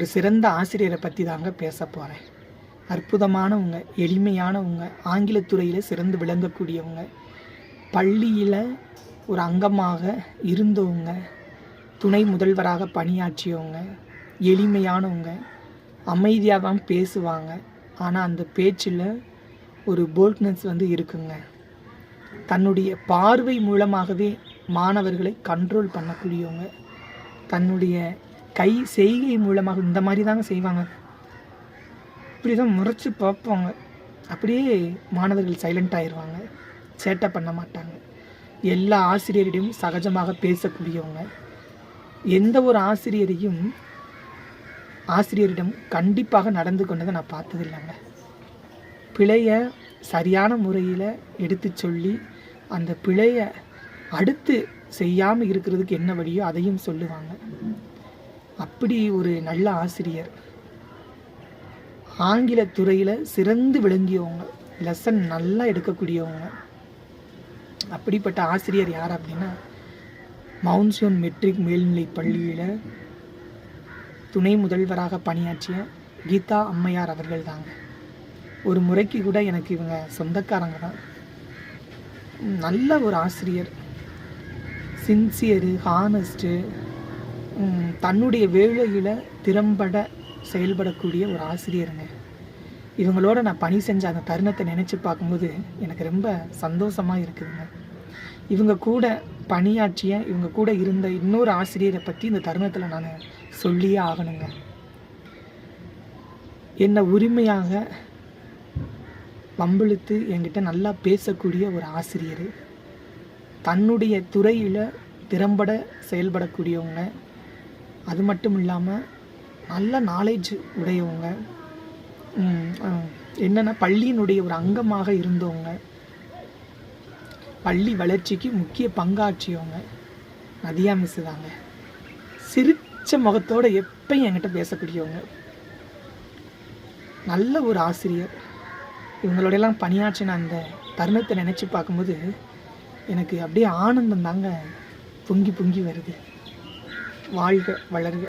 ஒரு சிறந்த ஆசிரியரை பற்றி தாங்க பேச போகிறேன் அற்புதமானவங்க எளிமையானவங்க ஆங்கிலத்துறையில் சிறந்து விளங்கக்கூடியவங்க பள்ளியில் ஒரு அங்கமாக இருந்தவங்க துணை முதல்வராக பணியாற்றியவங்க எளிமையானவங்க அமைதியாக தான் பேசுவாங்க. ஆனால் அந்த பேச்சில் ஒரு போல்ட்னஸ் வந்து இருக்குங்க. தன்னுடைய பார்வை மூலமாகவே மாணவர்களை கண்ட்ரோல் பண்ணக்கூடியவங்க தன்னுடைய கை செய்கை மூலமாக இந்த மாதிரி தாங்க செய்வாங்க. இப்படி தான் முறைச்சி பார்ப்பாங்க. அப்படியே மாணவர்கள் சைலண்ட் ஆயிடுவாங்க சேட்டை பண்ண மாட்டாங்க. எல்லா ஆசிரியரிடையும் சகஜமாக பேசக்கூடியவங்க. எந்த ஒரு ஆசிரியரையும் ஆசிரியரிடம் கண்டிப்பாக நடந்து கொண்டதை நான் பார்த்ததில்லைங்க. பிழையை சரியான முறையில் எடுத்து சொல்லி அந்த பிழையை அடுத்து செய்யாமல் இருக்கிறதுக்கு என்ன வழியோ அதையும் சொல்லுவாங்க. அப்படி ஒரு நல்ல ஆசிரியர். ஆங்கில துறையில் சிறந்து விளங்கியவங்க லெசன் நல்லா எடுக்கக்கூடியவங்க. அப்படிப்பட்ட ஆசிரியர் யார் அப்படின்னா மவுன்சியோன் மெட்ரிக் மேல்நிலை பள்ளியில் துணை முதல்வராக பணியாற்றிய கீதா அம்மையார் அவர்கள் தாங்க ஒரு முறைக்கு கூட எனக்கு இவங்க சொந்தக்காரங்க தான். நல்ல ஒரு ஆசிரியர். சின்சியரு ஹானஸ்ட்டு தன்னுடைய வேலையில் திறம்பட செயல்படக்கூடிய ஒரு ஆசிரியருங்க. இவங்களோட நான் பணி செஞ்ச அந்த தருணத்தை நினச்சி பார்க்கும்போது எனக்கு ரொம்ப சந்தோஷமாக இருக்குதுங்க. இவங்க கூட பணியாற்றிய இவங்க கூட இருந்த இன்னொரு ஆசிரியரை பற்றி இந்த தருணத்தில் நான் சொல்லியே ஆகணுங்க. என்னை உரிமையாக வம்பிழுத்து என்கிட்ட நல்லா பேசக்கூடிய ஒரு ஆசிரியர். தன்னுடைய துறையில் திறம்பட செயல்படக்கூடியவங்க. அது மட்டும் இல்லாமல் நல்ல நாலேஜ் உடையவங்க. என்னென்னா பள்ளியினுடைய ஒரு அங்கமாக இருந்தவங்க. பள்ளி வளர்ச்சிக்கு முக்கிய பங்காற்றியவங்க. நதியா மிஸ் தாங்க. சிரித்த முகத்தோடு எப்பயும் என்கிட்ட பேசக்கூடியவங்க. நல்ல ஒரு ஆசிரியர். இவங்களோடையெல்லாம் பணியாற்றின அந்த தருணத்தை நினச்சி பார்க்கும்போது எனக்கு அப்படியே ஆனந்தம் தாங்க பொங்கி பொங்கி வருது. வாழ்க வளர்க